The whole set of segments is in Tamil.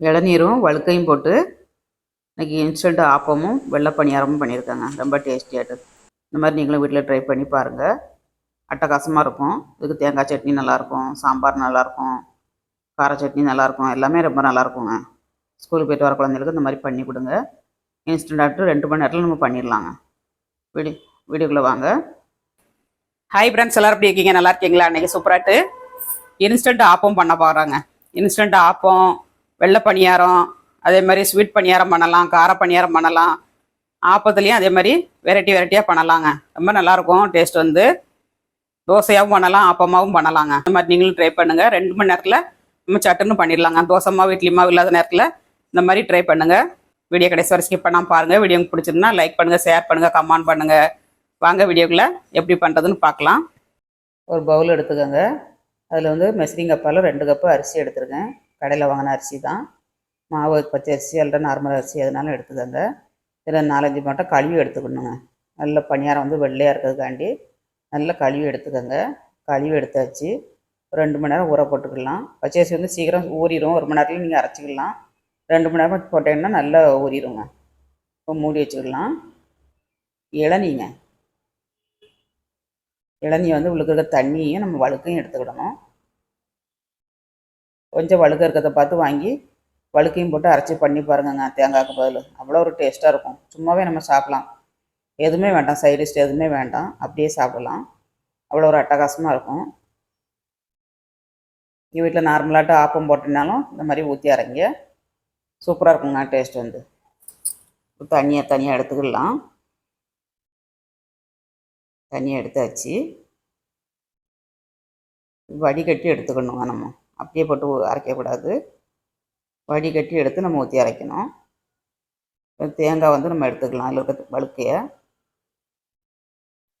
இளநீரும் வழுக்கையும் போட்டு இன்னைக்கு இன்ஸ்டன்ட் ஆப்பமும் வெள்ளை பணியாரமும் பண்ணியிருக்காங்க. ரொம்ப டேஸ்டியாட்டு இந்த மாதிரி நீங்களும் வீட்டில் ட்ரை பண்ணி பாருங்கள் அட்டகாசமாக இருக்கும். இதுக்கு தேங்காய் சட்னி நல்லாயிருக்கும் சாம்பார் நல்லாயிருக்கும் கார சட்னி நல்லாயிருக்கும் எல்லாமே ரொம்ப நல்லாயிருக்குங்க. ஸ்கூலுக்கு போயிட்டு வர குழந்தைகளுக்கு இந்த மாதிரி பண்ணி கொடுங்க. இன்ஸ்டன்ட் ஆட்டு ரெண்டு மணி நேரத்தில் நம்ம பண்ணிடலாங்க. வீடியோ வீடியோக்குள்ளே வாங்க. ஹாய் ஃப்ரெண்ட்ஸ் எல்லோரும் எப்படி இருக்கீங்க? நல்லா இருக்கீங்களா? அன்றைக்கி சூப்பராட்டு இன்ஸ்டன்ட் ஆப்பம் பண்ண போகிறாங்க இன்ஸ்டன்ட் ஆப்பம் வெள்ளை பணியாரம் அதே மாதிரி ஸ்வீட் பணியாரம் பண்ணலாம் கார பணியாரம் பண்ணலாம். ஆப்பத்துலேயும் அதே மாதிரி வெரைட்டி வெரைட்டியாக பண்ணலாங்க. ரொம்ப நல்லாயிருக்கும் டேஸ்ட் வந்து. தோசையாகவும் பண்ணலாம் ஆப்பமாகவும் பண்ணலாங்க. இந்த மாதிரி நீங்களும் ட்ரை பண்ணுங்கள் ரெண்டு மணி நேரத்தில் நம்ம சட்டுன்னு பண்ணிடலாங்க. தோசை மாவு இட்லி மாவு இல்லாத நேரத்தில் இந்த மாதிரி ட்ரை பண்ணுங்கள் வீடியோ கடைசி வரை ஸ்கிப் பண்ணாமல் பாருங்கள் வீடியோ பிடிச்சிருந்தா லைக் பண்ணுங்கள் ஷேர் பண்ணுங்கள் கமெண்ட் பண்ணுங்கள் வாங்க வீடியோக்குள்ளே எப்படி பண்ணுறதுன்னு பார்க்கலாம். ஒரு பவுல் எடுத்துக்கோங்க. அதில் வந்து மெசரிங் கப்பால் ரெண்டு கப்பு அரிசி எடுத்துருக்கேன். கடையில் வாங்கின அரிசி தான். மாவு பச்சை அரிசி அல்ல நார்மல் அரிசி எதுனாலும் எடுத்துக்கோங்க. இதில் நாலஞ்சு மட்டும் கழுவி எடுத்துக்கணுங்க. நல்ல பணியாரம் வந்து வெள்ளையாக இருக்கிறதுக்காண்டி நல்லா கழுவி எடுத்துக்கோங்க. கழுவி எடுத்தாச்சு. ஒரு ரெண்டு மணி நேரம் ஊற போட்டுக்கலாம். பச்சை அரிசி வந்து சீக்கிரம் ஊறிடும் ஒரு மணி நேரத்தில் நீங்கள் அரைச்சிக்கலாம். ரெண்டு மணி நேரம் போட்டீங்கன்னா நல்லா ஊறிடுங்க இப்போ மூடி வச்சுக்கலாம். இளநீங்க. இளநீ வந்து உள்ளுக்கு இருக்க தண்ணியும் நம்ம வழுக்கையும் எடுத்துக்கிடணும். கொஞ்சம் வழுக்க இருக்கிறத பார்த்து வாங்கி வழுக்கையும் போட்டு அரைச்சி பண்ணி பாருங்கங்க தேங்காய்க்கு பதில். அவ்வளோ ஒரு டேஸ்ட்டாக இருக்கும். சும்மாவே நம்ம சாப்பிட்லாம். எதுவுமே வேண்டாம். சைடிஷ் எதுவுமே வேண்டாம். அப்படியே சாப்பிட்லாம். அவ்வளோ ஒரு அட்டகாசமாக இருக்கும். எங்கள் வீட்டில் நார்மலாட்டு ஆப்பம் போட்டினாலும் இந்த மாதிரி ஊற்றி அரைங்க. சூப்பராக இருக்குங்க டேஸ்ட் வந்து. தண்ணியை தனியாக எடுத்துக்கலாம். தனியாக எடுத்தாச்சு. வடிகட்டி எடுத்துக்கணுங்க நம்ம. அப்படியே போட்டு அரைக்கக்கூடாது வடிகட்டி எடுத்து நம்ம ஊற்றி அரைக்கணும். தேங்காய் வந்து நம்ம எடுத்துக்கலாம். அதில் இருக்க வழுக்கையை.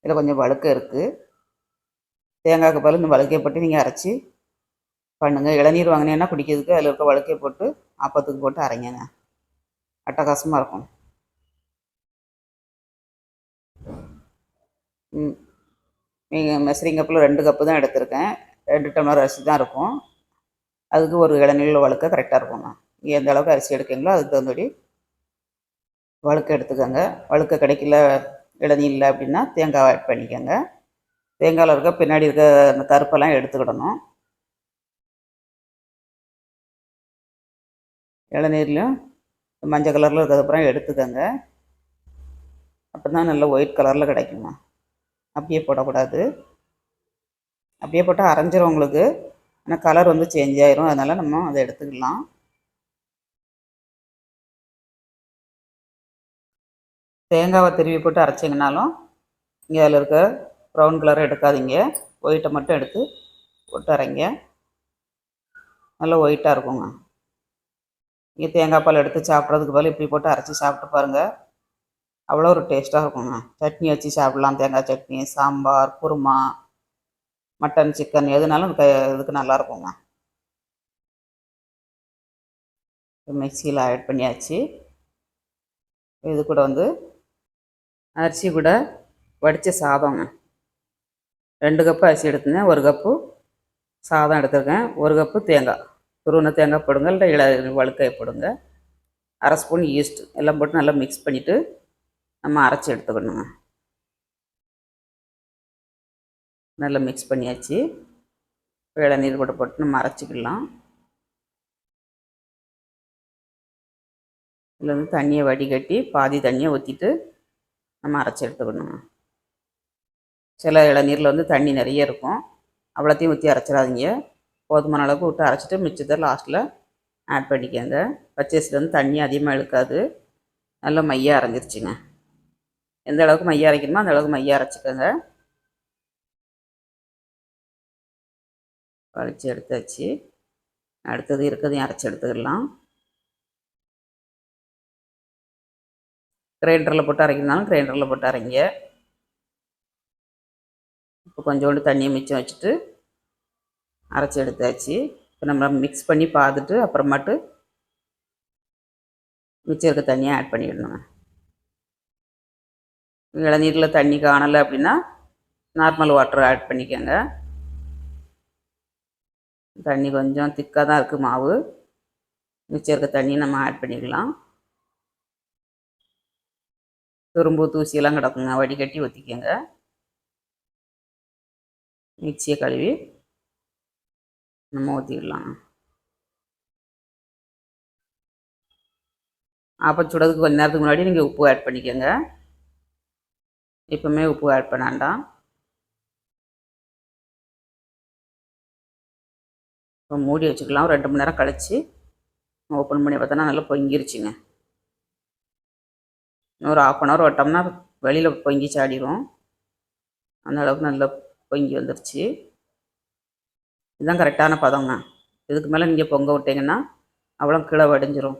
இதில் கொஞ்சம் வழுக்க இருக்குது தேங்காய்க்கு பதில் இந்த வழுக்கையை போட்டு நீங்கள் அரைச்சி பண்ணுங்கள் இளநீர் வாங்கினீங்கன்னா குடிக்கிறதுக்கு அதில் இருக்க வழுக்கையை போட்டு ஆப்பத்துக்கு போட்டு அரைங்கங்க. அட்டகாசமாக இருக்கும். ம். நீங்கள் மெசரிங் கப்பில் ரெண்டு கப்பு தான் எடுத்திருக்கேன். ரெண்டு டம்ளர் அரிசி தான் இருக்கும். அதுக்கு ஒரு இளநீரில் வழுக்க கரெக்டாக இருக்குங்க நீங்கள் எந்த அளவுக்கு அரிசி எடுக்கீங்களோ அதுக்கு தகுந்தபடி வழுக்க எடுத்துக்கோங்க. வழுக்க கிடைக்கல இளநீரில் இல்லை அப்படின்னா தேங்காய் ஆட் பண்ணிக்கோங்க. தேங்காயில் இருக்க பின்னாடி இருக்க அந்த கருப்பெல்லாம் எடுத்துக்கிடணும். இளநீர்லையும் மஞ்சள் கலரில் இருக்கிறதுக்கப்புறம் எடுத்துக்கோங்க. அப்போ தான் நல்ல ஒயிட் கலரில் கிடைக்குமா அப்படியே போடக்கூடாது. அப்படியே போட்டால் அரைஞ்சிரும் உங்களுக்கு. ஆனால் கலர் வந்து சேஞ்ச் ஆயிரும். அதனால் நம்ம அதை எடுத்துக்கலாம். தேங்காவை திருவி போட்டு அரைச்சிங்கனாலும் இங்கே அதில் இருக்க ப்ரௌன் கலரை எடுக்காதீங்க. ஒயிட்டை மட்டும் எடுத்து போட்டு அரைங்க. நல்லா ஒயிட்டாக இருக்குங்க. இங்கே தேங்காய் பால் எடுத்து சாப்பிட்றதுக்கு பதில் இப்படி போட்டு அரைச்சி சாப்பிட்டு பாருங்கள் அவ்வளோ ஒரு டேஸ்ட்டாக இருக்குங்க. சட்னி வச்சு சாப்பிட்லாம். தேங்காய் சட்னி சாம்பார் குருமா. மட்டன் சிக்கன் எதுனாலும் இதுக்கு நல்லாயிருக்குங்க நல்லா இருக்குங்க மிக்சியில் ஆட் பண்ணியாச்சு. இது கூட வந்து அரிசி கூட வடித்த சாதங்க ரெண்டு கப்பு அரிசி எடுத்துங்க ஒரு கப்பு சாதம் எடுத்துருக்கேன் ஒரு கப்பு தேங்காய். துருவன தேங்காய் போடுங்க இல்லை இள வழுக்காய் போடுங்க. அரை ஸ்பூன் ஈஸ்ட் எல்லாம் போட்டு நல்லா மிக்ஸ் பண்ணிவிட்டு நம்ம அரைச்சி எடுத்துக்கணுங்க. நல்லா மிக்ஸ் பண்ணியாச்சு. இளநீர் கூட போட்டு நம்ம அரைச்சிக்கலாம். இதில் வந்து தண்ணியை வடிகட்டி பாதி தண்ணியை ஊற்றிட்டு நம்ம அரைச்சி எடுத்துக்கணுங்க. சில இளநீரில் வந்து தண்ணி நிறைய இருக்கும். அவ்வளோத்தையும் ஊற்றி அரைச்சிடாதீங்க. போதுமான அளவுக்கு விட்டு அரைச்சிட்டு மிச்சத்தை லாஸ்ட்டில் ஆட் பண்ணிக்கோங்க. பச்சரிசியில் வந்து தண்ணி அதிகமாக இழுக்காது. நல்லா மையாக அரைஞ்சிருச்சுங்க. எந்த அளவுக்கு மையாக அரைக்கணுமோ அந்த அளவுக்கு மைய அரைச்சிக்கோங்க. வலிச்சு எடுத்தாச்சு அடுத்தது இருக்கிறதையும் அரைச்சி எடுத்துக்கலாம். கிரைண்டரில் போட்டு அரைக்கணும்னாலும் கிரைண்டரில் போட்டு அரைங்க. இப்போ கொஞ்சோண்டு தண்ணியை மிச்சம் வச்சுட்டு அரைச்சி எடுத்தாச்சு. இப்போ நம்ம மிக்ஸ் பண்ணி பார்த்துட்டு அப்புறமாட்டு மிச்சம் இருக்க தண்ணியை ஆட் பண்ணிடணுங்க. இளநீரில் தண்ணி காணலை அப்படின்னா நார்மல் வாட்டர் ஆட் பண்ணிக்கோங்க. தண்ணி கொஞ்சம் திக்காக தான் இருக்குது மாவு. மிச்சம் இருக்க தண்ணியை நம்ம ஆட் பண்ணிக்கலாம். துரும்பு தூசியெல்லாம் கிடக்குங்க. வடிகட்டி ஊற்றிக்கங்க மிக்சியை கழுவி நம்ம ஊற்றிடலாம் அப்போ சுடதுக்கு கொஞ்ச நேரத்துக்கு முன்னாடி நீங்கள் உப்பு ஆட் பண்ணிக்கோங்க. எப்போவுமே உப்பு ஆட் பண்ண வேண்டாம். மூடி வச்சுக்கலாம். ஒரு ரெண்டு மணி நேரம் கழித்து ஓப்பன் பண்ணி பார்த்தோன்னா நல்லா பொங்கிருச்சுங்க. இன்னொரு ஆஃப் அன் ஹவர் விட்டோம்னா வெளியில் பொங்கி சாடிடும் அந்த அளவுக்கு நல்லா பொங்கி வந்துருச்சு. இதுதான் கரெக்டான பதங்க. இதுக்கு மேலே நீங்கள் பொங்க விட்டீங்கன்னா அவ்வளோ கீழே வடிஞ்சிரும்.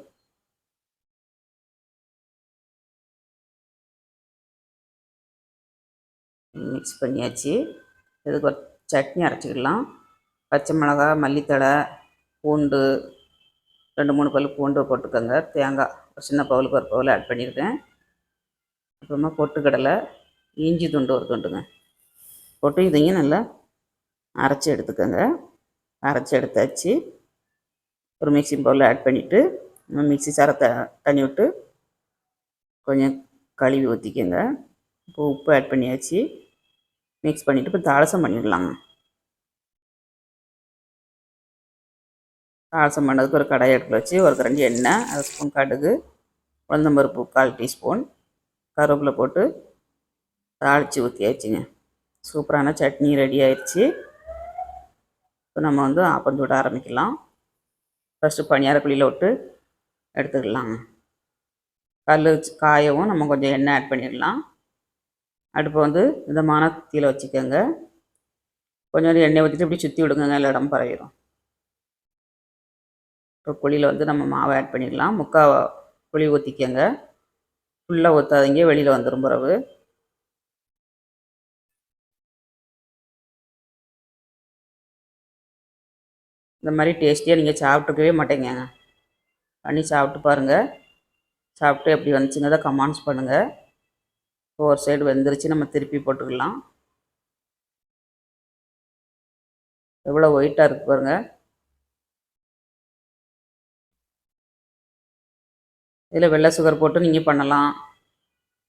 மிக்ஸ் பண்ணியாச்சு. இதுக்கு ஒரு சட்னி அரைச்சிக்கலாம். பச்சை மிளகா மல்லித்தழை பூண்டு ரெண்டு மூணு பல் பூண்டு போட்டுக்கோங்க. தேங்காய் ஒரு சின்ன பவுலுக்கு ஒரு பவுல் ஆட் பண்ணியிருக்கேன். அப்புறமா பொட்டுக்கடலை இஞ்சி துண்டு ஒரு துண்டுங்க. போட்டு இதையும் நல்லா அரைச்சி எடுத்துக்கோங்க. அரைச்சி எடுத்தாச்சு. ஒரு மிக்சி பவுலில் ஆட் பண்ணிவிட்டு மிக்சி சாரத்தை தண்ணி விட்டு கொஞ்சம் கழுவி ஊற்றிக்கோங்க இப்போ உப்பு ஆட் பண்ணியாச்சு. மிக்ஸ் பண்ணிவிட்டு இப்போ தாளசம் பண்ணிடலாங்க. பாசம் பண்ணதுக்கு ஒரு கடாய் எடுத்து வச்சு ஒரு கரண்டி எண்ணெய் அரை ஸ்பூன் கடுகு உளுந்தம்பருப்பு கால் டீஸ்பூன் கருவேப்பிலை போட்டு தாளித்து ஊற்றியாச்சுங்க சூப்பரான சட்னி ரெடி ஆயிடுச்சு இப்போ நம்ம வந்து ஆப்பம் சுட ஆரம்பிக்கலாம். ஃபஸ்ட்டு பனியாரக்குழியில் விட்டு எடுத்துக்கலாங்க. கல் வச்சு காயவும் நம்ம கொஞ்சம் எண்ணெய் ஆட் பண்ணிடலாம். அடுப்பை வந்து இதமான தீயில் வச்சுக்கோங்க. கொஞ்சம் எண்ணெய் ஊற்றிட்டு இப்படி சுற்றி விடுங்க எல்லா இடம் பரவிடும். இப்போ குழியில் வந்து நம்ம மாவை ஆட் பண்ணிடலாம் முக்கால் குழி ஊற்றிக்கங்க ஃபுல்லாக ஊற்றாதீங்க வெளியில் வந்துடும் பிறகு இந்த மாதிரி டேஸ்டியாக நீங்கள் சாப்பிட்டுக்கவே மாட்டேங்க. பண்ணி சாப்பிட்டு பாருங்கள் சாப்பிட்டு எப்படி வந்துச்சுங்கிறத கமெண்ட்ஸ் பண்ணுங்கள் ஒரு சைடு வெந்துருச்சு. நம்ம திருப்பி போட்டுக்கலாம். எவ்வளோ ஒயிட்டாக இருக்கு பாருங்கள் இதில் வெள்ளை சுகர் போட்டு நீங்கள் பண்ணலாம்.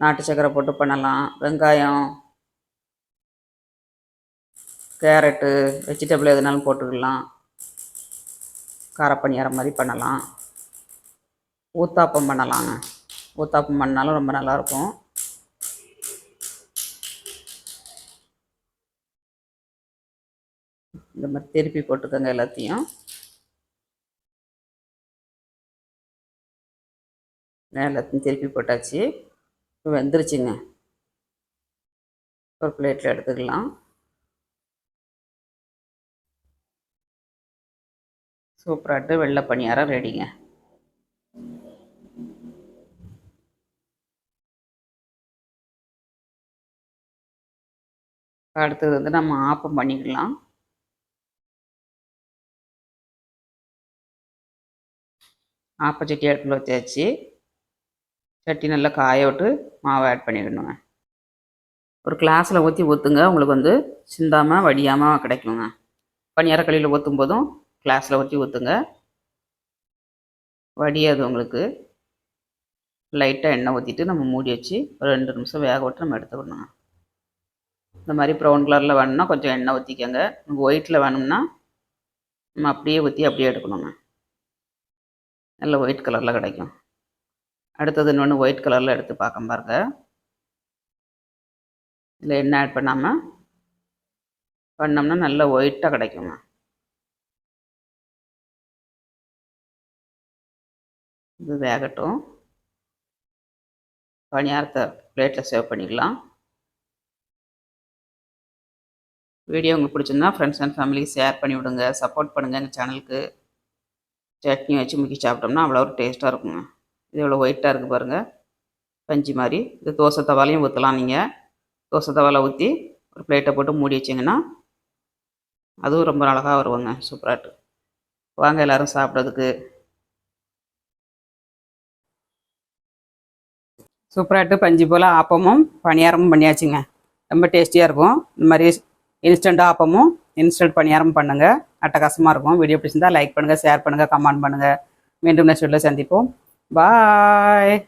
நாட்டு சக்கரை போட்டு பண்ணலாம். வெங்காயம் கேரட்டு வெஜிடபிள் எதுனாலும் போட்டுக்கலாம். காரப்பணியாரம் மாதிரி பண்ணலாம். ஊத்தாப்பம் பண்ணலாங்க. ஊத்தாப்பம் பண்ணாலும் ரொம்ப நல்லாயிருக்கும். இந்த மாதிரி திருப்பி போட்டுக்கோங்க எல்லாத்தையும். எல்லாத்தையும் திருப்பி போட்டாச்சு. இப்போ வெந்துருச்சுங்க. ஒரு பிளேட்டில் எடுத்துக்கலாம். சூப்பராகிட்டு வெள்ளை பணியாரம் ரெடிங்க. அடுத்தது வந்து நம்ம ஆப்பம் பண்ணிக்கலாம். ஆப்பச்சட்டி அடுப்பில் வச்சாச்சு சட்டி நல்லா காய விட்டு மாவை ஆட் பண்ணிடணுங்க. ஒரு கிளாஸில் ஊற்றி ஊற்றுங்க உங்களுக்கு வந்து சிந்தாமல் வடியாமல் கிடைக்குங்க. பனியாரக்களியில் ஊற்றும் போதும் கிளாஸில் ஊற்றி ஊற்றுங்க வடியாது உங்களுக்கு. லைட்டாக எண்ணெய் ஊற்றிட்டு நம்ம மூடி வச்சு ஒரு ரெண்டு நிமிஷம் வேக விட்டு நம்ம எடுத்துக்கணுங்க இந்த மாதிரி ப்ரௌன் கலரில் வேணும்னா கொஞ்சம் எண்ணெய் ஊற்றிக்கோங்க உங்களுக்கு ஒயிட்டில் வேணும்னா நம்ம அப்படியே ஊற்றி அப்படியே எடுக்கணுங்க. நல்ல ஒயிட் கலரில் கிடைக்கும். அடுத்தது இன்னொன்று ஒயிட் கலரில் எடுத்து பார்க்க பாருங்க. இதில் என்ன ஆட் பண்ணாமல் பண்ணோம்னா நல்ல ஒயிட்டாக கிடைக்குங்க. இது வேகட்டும். பணியாரத்தை பிளேட்டில் சேவ் பண்ணிக்கலாம். வீடியோ உங்களுக்கு பிடிச்சிருந்தா ஃப்ரெண்ட்ஸ் அண்ட் ஃபேமிலிக்கு ஷேர் பண்ணி விடுங்க. சப்போர்ட் பண்ணுங்கள் எங்கள் சேனலுக்கு சட்னி வச்சு முக்கி சாப்பிட்டோம்னா அவ்வளோ ஒரு டேஸ்ட்டாக இருக்குங்க. இது எவ்வளோ ஒயிட்டாக இருக்குது பாருங்கள் பஞ்சு மாதிரி. இது தோசை தவாலையும் ஊற்றலாம் நீங்கள் தோசை தவாலை ஊற்றி ஒரு பிளேட்டை போட்டு மூடி வச்சிங்கன்னா அதுவும் ரொம்ப அழகாக வருவாங்க. சூப்பராட்டு வாங்க எல்லோரும் சாப்பிட்றதுக்கு. சூப்பராட்டு பஞ்சு போல் ஆப்பமும் பணியாரமும் பண்ணியாச்சுங்க. ரொம்ப டேஸ்டியாக இருக்கும். இந்த மாதிரி இன்ஸ்டண்ட்டாக ஆப்பமும் இன்ஸ்டன்ட் பணியாரமும் பண்ணுங்கள் அட்டகாசமாக இருக்கும். வீடியோ பிடிச்சிருந்தால் லைக் பண்ணுங்கள் ஷேர் பண்ணுங்கள் கமெண்ட் பண்ணுங்கள் மீண்டும் நெக்ஸ்ட் வீடியோவில் சந்திப்போம். Bye.